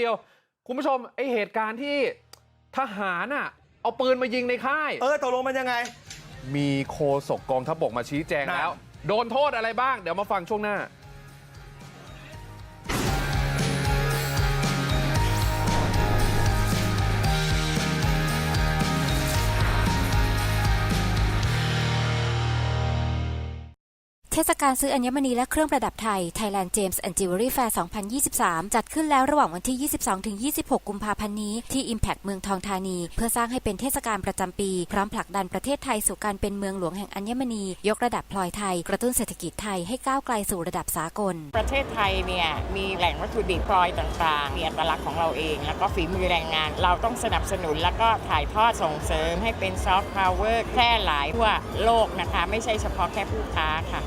เดียวคุณผู้ชมไอเหตุการณ์ที่ทหารอะเอาปืนมายิงในค่าย เออตกลงมันยังไง มีโคศกกองทัพบกมาชี้แจงนั่นแล้ว โดนโทษอะไรบ้างเดี๋ยวมาฟังช่วงหน้า เทศกาลซื้ออัญมณีและเครื่องประดับไทย Thailand James and Jewelry Fair 2023 จัดขึ้นแล้วระหว่างวันที่ 22-26 กุมภาพันธ์นี้ ที่ Impact เมืองทองธานี เพื่อสร้างให้เป็นเทศกาลประจำปี พร้อมผลักดันประเทศไทยสู่การเป็นเมืองหลวงแห่งอัญมณี ยกระดับพลอยไทย กระตุ้นเศรษฐกิจไทยให้ก้าวไกลสู่ระดับสากล ประเทศไทยเนี่ยมีแหล่งวัตถุดิบพลอยต่างๆ มีอัตลักษณ์ของเราเอง แล้วก็ฝีมือแรงงาน เราต้องสนับสนุนแล้วก็ถ่ายทอดส่งเสริมให้เป็นซอฟต์พาวเวอร์แพร่หลายทั่วโลกนะคะ ไม่ใช่เฉพาะแค่ผู้ค้าค่ะ